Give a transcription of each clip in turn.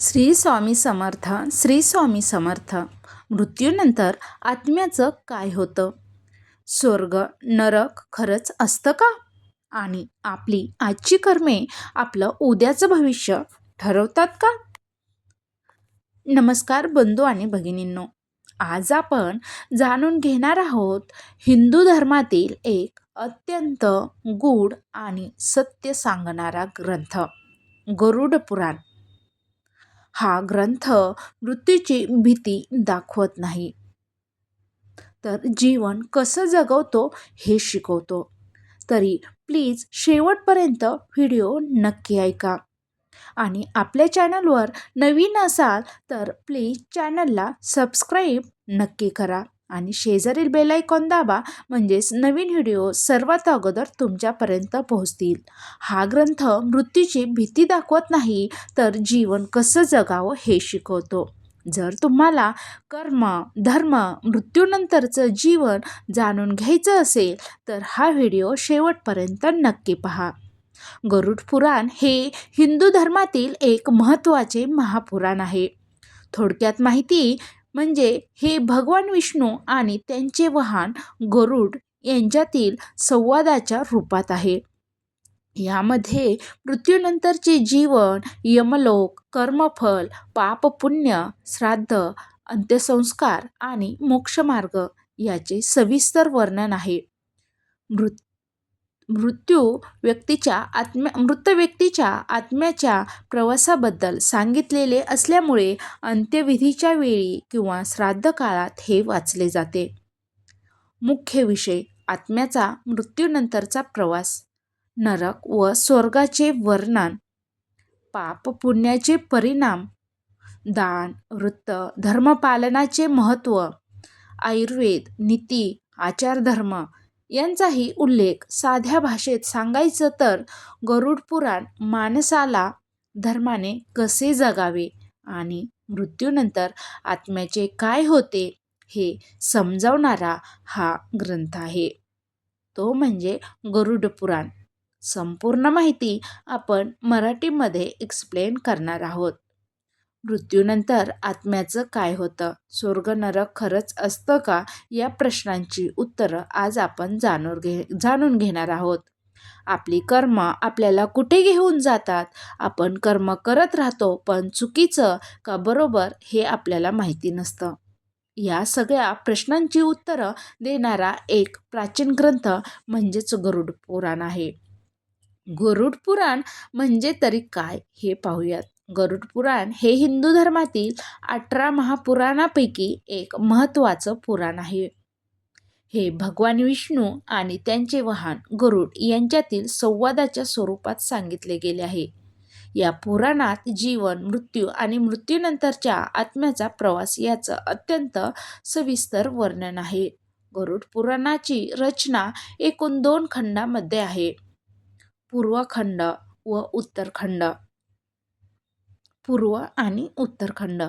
श्री स्वामी समर्थ श्री स्वामी समर्थ. मृत्यूनंतर आत्म्याचं काय होतं? स्वर्ग नरक खरंच असतं का? आणि आपली आजची कर्मे आपलं उद्याचं भविष्य ठरवतात का? नमस्कार बंधू आणि भगिनींनो. आज आपण जाणून घेणार आहोत हिंदू धर्मातील एक अत्यंत गूढ आणि सत्य सांगणारा ग्रंथ गरुड पुराण. हा ग्रंथ मृत्यूची भीती दाखवत नाही. तर जीवन कसं जगवतो हे शिकवतो. तरी प्लीज शेवटपर्यंत व्हिडिओ नक्की ऐका. आणि आपल्या चॅनलवर नवीन असाल तर प्लीज चॅनलला सबस्क्राईब नक्की करा. आणि शेजारील बेलायकॉन दाबा म्हणजेच नवीन व्हिडिओ सर्वात अगोदर तुमच्यापर्यंत पोहोचतील. हा ग्रंथ मृत्यूची भीती दाखवत नाही तर जीवन कसं जगावं हे शिकवतो. जर तुम्हाला कर्म धर्म मृत्यूनंतरचं जीवन जाणून घ्यायचं असेल तर हा व्हिडिओ शेवटपर्यंत नक्की पहा. गरुड पुराण हे हिंदू धर्मातील एक महत्त्वाचे महापुराण आहे. थोडक्यात माहिती म्हणजे हे भगवान विष्णू आणि त्यांचे वाहन गरुड यांच्यातील संवादाच्या रूपात आहे. यामध्ये मृत्यूनंतरचे जीवन यमलोक कर्मफल पापपुण्य श्राद्ध अंत्यसंस्कार आणि मोक्षमार्ग याचे सविस्तर वर्णन आहे. मृत मृत्यू व्यक्तीच्या आत्म्या मृत व्यक्तीच्या आत्म्याच्या प्रवासाबद्दल सांगितलेले असल्यामुळे अंत्यविधीच्या वेळी किंवा श्राद्ध काळात हे वाचले जाते. मुख्य विषय आत्म्याचा मृत्यूनंतरचा प्रवास नरक व स्वर्गाचे वर्णन पाप पुण्याचे परिणाम दान वृत्त धर्मपालनाचे महत्त्व आयुर्वेद नीती आचारधर्म यांचाही उल्लेख साध्या भाषेत सांगायचं तर गरुड पुराण माणसाला धर्माने कसे जगावे आणि मृत्यूनंतर आत्म्याचे काय होते हे समजावणारा हा ग्रंथ आहे. तो म्हणजे गरुड पुराण. संपूर्ण माहिती आपण मराठीमध्ये एक्सप्लेन करणार आहोत. मृत्यूनंतर आत्म्याचं काय होतं? स्वर्ग नरक खरंच असतं का? या प्रश्नांची उत्तरं आज आपण जाणून घे जाणून घेणार आहोत. आपली कर्म आपल्याला कुठे घेऊन जातात? आपण कर्म करत राहतो पण चुकीचं का बरोबर हे आपल्याला माहिती नसतं. या सगळ्या प्रश्नांची उत्तरं देणारा एक प्राचीन ग्रंथ म्हणजेच गरुड पुराण आहे. गरुड पुराण म्हणजे तरी काय हे पाहूयात. गरुड पुराण हे हिंदू धर्मातील अठरा महापुराणापैकी एक महत्त्वाचं पुराण आहे. हे भगवान विष्णू आणि त्यांचे वाहन गरुड यांच्यातील संवादाच्या स्वरूपात सांगितले गेले आहे. या पुराणात जीवन मृत्यू आणि मृत्यूनंतरच्या आत्म्याचा प्रवास याचं अत्यंत सविस्तर वर्णन आहे. गरुड पुराणाची रचना एकूण दोन खंडामध्ये आहे. पूर्वखंड व उत्तरखंड पूर्व आणि उत्तरखंड.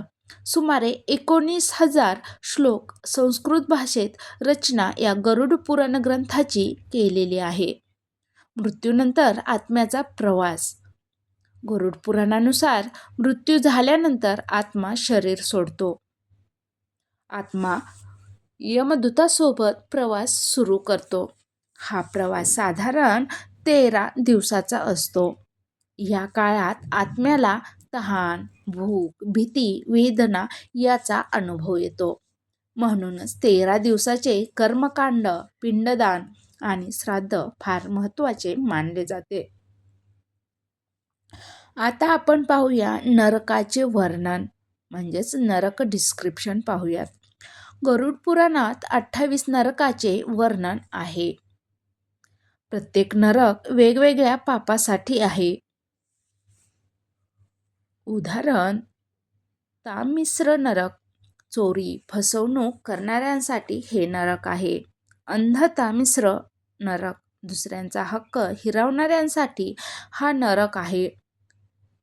सुमारे एकोणीस हजार श्लोक संस्कृत भाषेत रचना या गरुड पुराण ग्रंथाची केलेली आहे. मृत्यूनंतर आत्म्याचा प्रवास. गरुड पुराणानुसार मृत्यू झाल्यानंतर आत्मा शरीर सोडतो. आत्मा यमदूतासोबत प्रवास सुरू करतो. हा प्रवास साधारण तेरा दिवसाचा असतो. या काळात आत्म्याला तहान भूक भीती वेदना याचा अनुभव येतो. म्हणूनच तेरा दिवसाचे कर्मकांड पिंडदान आणि श्राद्ध फार महत्त्वाचे मानले जाते. आता आपण पाहूया नरकाचे वर्णन म्हणजेच नरक डिस्क्रिप्शन पाहूयात. गरुड पुराणात अठ्ठावीस नरकाचे वर्णन आहे. प्रत्येक नरक वेगवेगळ्या पापासाठी आहे. उदाहरण तामिश्र नरक चोरी फसवणूक करणाऱ्यांसाठी हे नरक आहे. अंध तामिश्र नरक दुसऱ्यांचा हक्क हिरावणाऱ्यांसाठी हा नरक आहे.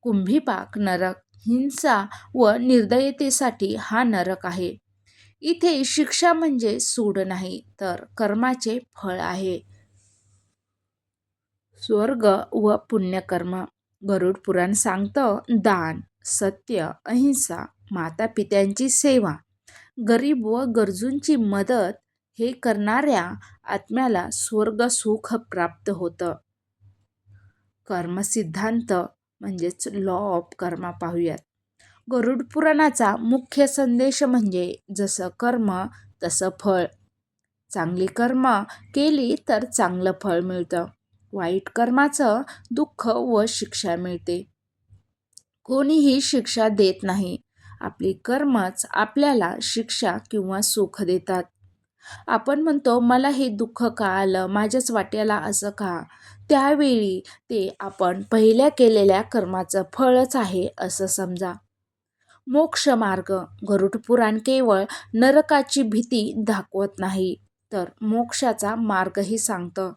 कुंभीपाक नरक हिंसा व निर्दयतेसाठी हा नरक आहे. इथे शिक्षा म्हणजे सूड नाही तर कर्माचे फळ आहे. स्वर्ग व पुण्यकर्म. गरुड पुराण सांगतं दान सत्य अहिंसा मातापित्यांची सेवा. गरीब व गरजूंची मदत हे करणाऱ्या आत्म्याला स्वर्ग सुख प्राप्त होतं. कर्मसिद्धांत म्हणजेच लॉ ऑफ कर्मा पाहूयात. गरुड पुराणाचा मुख्य संदेश म्हणजे जसं कर्म तसं फळ. चांगली कर्म केली तर चांगलं फळ मिळतं. वाईट कर्माचं दुःख व शिक्षा मिळते. कोणीही शिक्षा देत नाही. आपली कर्मच आपल्याला शिक्षा किंवा सुख देतात. आपण म्हणतो मला हे दुःख का आलं? माझ्याच वाट्याला असं का? त्यावेळी ते आपण पहिल्या केलेल्या कर्माचं फळच आहे असं समजा. मोक्ष मार्ग गरुड पुराण केवळ नरकाची भीती दाखवत नाही तर मोक्षाचा मार्गही सांगतं.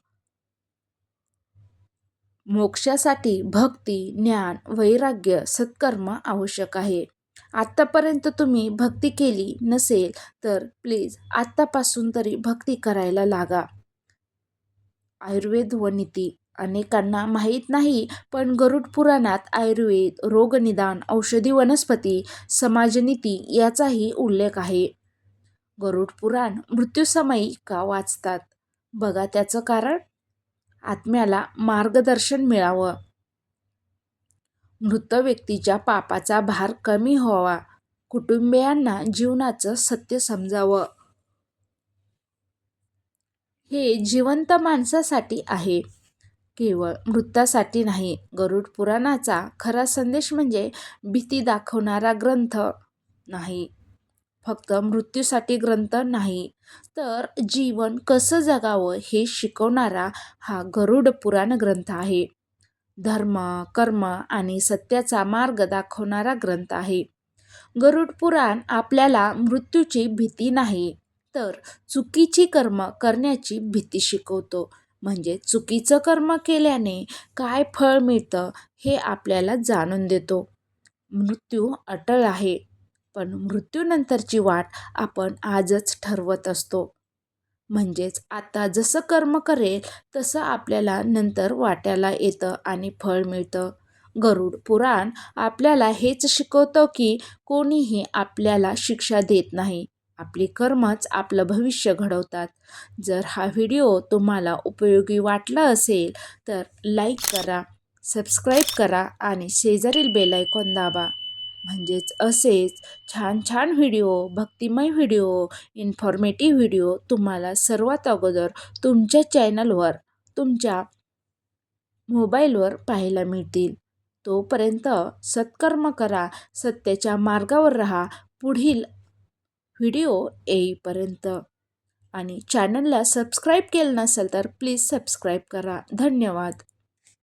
मोक्षासाठी भक्ती ज्ञान वैराग्य सत्कर्म आवश्यक आहे. आत्तापर्यंत तुम्ही भक्ती केली नसेल तर प्लीज आत्तापासून तरी भक्ती करायला लागा. आयुर्वेद व नीती. अनेकांना माहीत नाही पण गरुड पुराणात आयुर्वेद रोगनिदान औषधी वनस्पती समाजनीती याचाही उल्लेख आहे. गरुड पुराण मृत्यूसमयी का वाचतात? बघा त्याचं कारण. आत्म्याला मार्गदर्शन मिळावं. मृत व्यक्तीच्या पापाचा भार कमी व्हावा. कुटुंबियांना जीवनाचं सत्य समजावं. हे जिवंत माणसासाठी आहे. केवळ मृतासाठी नाही गरुड पुराणाचा खरा संदेश म्हणजे भीती दाखवणारा ग्रंथ नाही. फक्त मृत्यूसाठी ग्रंथ नाही. तर जीवन कसं जगावं हे शिकवणारा हा गरुड पुराण ग्रंथ आहे. धर्म कर्म आणि सत्याचा मार्ग दाखवणारा ग्रंथ आहे. गरुड पुराण आपल्याला मृत्यूची भीती नाही तर चुकीची कर्म करण्याची भीती शिकवतो. म्हणजे चुकीचं कर्म केल्याने काय फळ मिळतं हे आपल्याला जाणून देतो. मृत्यू अटळ आहे. पण मृत्यूनंतरची वाट आपण आजच ठरवत असतो. म्हणजेच आता जसं कर्म करेल तसं आपल्याला नंतर वाट्याला येतं आणि फळ मिळतं. गरुड पुराण आपल्याला हेच शिकवतं की कोणीही आपल्याला शिक्षा देत नाही. आपली कर्मच आपलं भविष्य घडवतात. जर हा व्हिडिओ तुम्हाला उपयोगी वाटला असेल तर लाईक करा सबस्क्राईब करा आणि शेजारील बेलायकॉन दाबा. म्हणजेच असेच छान छान व्हिडिओ भक्तिमय व्हिडिओ इन्फॉर्मेटिव्ह व्हिडिओ तुम्हाला सर्वात अगोदर तुमच्या चॅनलवर तुमच्या मोबाईलवर पाहायला मिळतील. तोपर्यंत सत्कर्म करा सत्याच्या मार्गावर राहा पुढील व्हिडिओ येईपर्यंत. आणि चॅनलला सबस्क्राईब केलं नसेल तर प्लीज सबस्क्राईब करा. धन्यवाद.